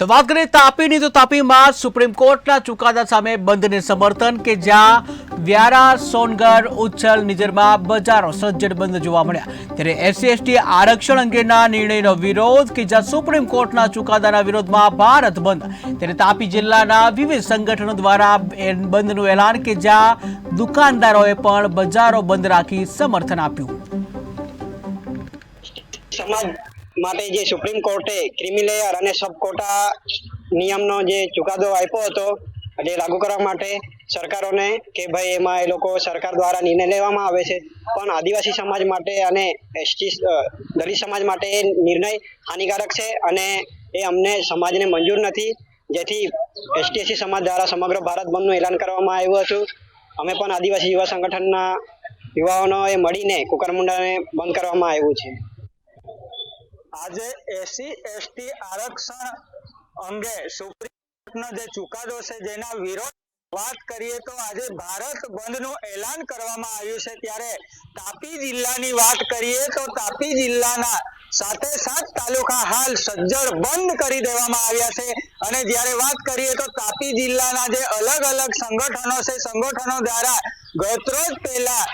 તો વાત કરીએ તાપીની, તો તાપીમાં સુપ્રીમ કોર્ટના ચુકાદા સામે બંધને સમર્થન કે જ્યાં વ્યારા, સોનગઢ, ઉચ્છલ, નિજરમાં બજારો સજ્જડ બંધ જોવા મળ્યા. ત્યારે એસસી, એસટી આરક્ષણ અંગેના નિર્ણયનો વિરોધ કે જ્યાં સુપ્રીમ કોર્ટના ચુકાદાના વિરોધમાં ભારત બંધ. ત્યારે તાપી જિલ્લાના વિવિધ સંગઠનો દ્વારા બંધનું એલાન કે જ્યાં દુકાનદારોએ પણ બજારો બંધ રાખી સમર્થન આપ્યું. માટે જે સુપ્રીમ કોર્ટે ક્રિમિલેયર અને સબ કોટા નિયમનો જે ચુકાદો આપ્યો હતો જે લાગુ કરવા માટે સરકારોને કે ભાઈ એમાં એ લોકો સરકાર દ્વારા નિર્ણય લેવામાં આવે છે. પણ આદિવાસી સમાજ માટે અને એસટી દલિત સમાજ માટે એ નિર્ણય હાનિકારક છે અને એ અમને સમાજને મંજૂર નથી. જેથી એસટી એસસી સમાજ દ્વારા સમગ્ર ભારત બંધનું એલાન કરવામાં આવ્યું હતું. અમે પણ આદિવાસી યુવા સંગઠનના યુવાઓનો એ મળીને કુકરમુંડાને બંધ કરવામાં આવ્યું છે. આજે એસસી એસટી આરક્ષણ અંગે સુપ્રીમ કોર્ટનો જે ચુકાદો છે, જેના વિરોધ વાત કરીએ તો આજે ભારત બંધનું એલાન કરવામાં આવ્યું છે. ત્યારે તાપી જિલ્લાની વાત કરીએ તો તાપી જિલ્લાના સાથે સાત તાલુકા હાલ સજ્જડ બંધ કરી દેવામાં આવ્યા છે. અને જ્યારે વાત કરીએ તો તાપી જિલ્લાના જે અલગ અલગ સંગઠનો છે, સંગઠનો દ્વારા ગતરોજ પહેલા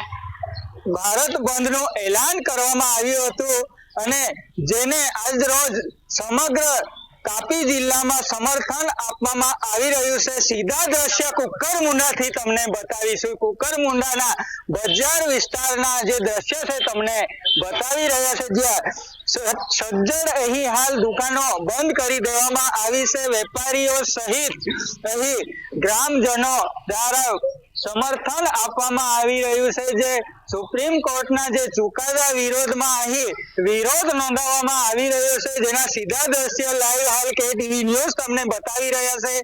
ભારત બંધનું એલાન કરવામાં આવ્યું હતું. અને જેને આજ રોજ સમગ્ર તાપી જિલ્લામાં સમર્થન આપવામાં આવી રહ્યું છે સીધા દ્રશ્ય કુકરમુંડાથી તમને બતાવીશું. કુકરમુંડાના બજાર વિસ્તારના જે દ્રશ્ય છે તમને બતાવી રહ્યા છે જ્યાં સજ્જડ અહીં હાલ દુકાનો બંધ કરી દેવામાં આવી છે. વેપારીઓ સહિત અહીં ગ્રામજનો દ્વારા સમર્થન આપવામાં આવી રહ્યું છે જે સુપ્રીમ કોર્ટના જે ચુકાદા વિરોધમાં અહીં વિરોધ નોંધાવવામાં આવી રહ્યો છે, જેના સીધા દ્રશ્ય લાઈવ હાલ કે ટીવી ન્યૂઝ તમને બતાવી રહ્યા છે.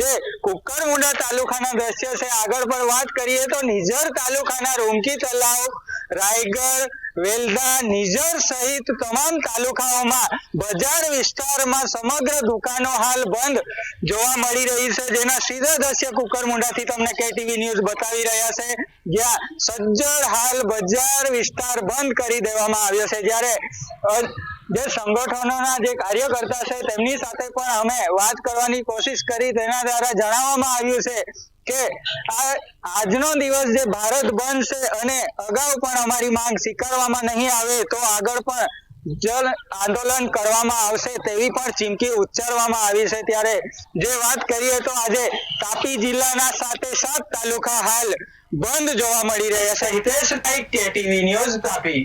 જે કુકરમુંડા તાલુકાના દ્રશ્ય છે. આગળ પણ વાત કરીએ તો નિઝર તાલુકાના રૂમકી તલાવ રાયગઢ, વેલદા નિઝર સહિત તમામ તાલુકાઓમાં બજાર વિસ્તારમાં સમગ્ર દુકાનો હાલ બંધ જોવા મળી રહી છે, જેના સીધા દ્રશ્ય કુકરમુંડાથી તમને કેટીવી ન્યૂઝ બતાવી રહ્યા છે. જ્યાં સજ્જડ હાલ બજાર વિસ્તાર બંધ કરી દેવામાં આવ્યો છે. જ્યારે જે સંગઠનોના જે કાર્યકર્તા છે, તેમની સાથે પણ અમે વાત કરવાની કોશિશ કરી. તેના દ્વારા જણાવવામાં આવ્યું છે કે આજનો દિવસ જે ભારત બંધ છે અને અગાઉ પણ અમારી માંગ સ્વીકારવામાં નહીં આવે તો આગળ પણ જન આંદોલન કરવામાં આવશે તેવી પણ ચીમકી ઉચ્ચારવામાં આવી છે. ત્યારે જે વાત કરીએ તો આજે તાપી જિલ્લાના સાથે સાત તાલુકા હાલ બંધ જોવા મળી રહ્યા છે. Hitesh Naik TV news Tapi.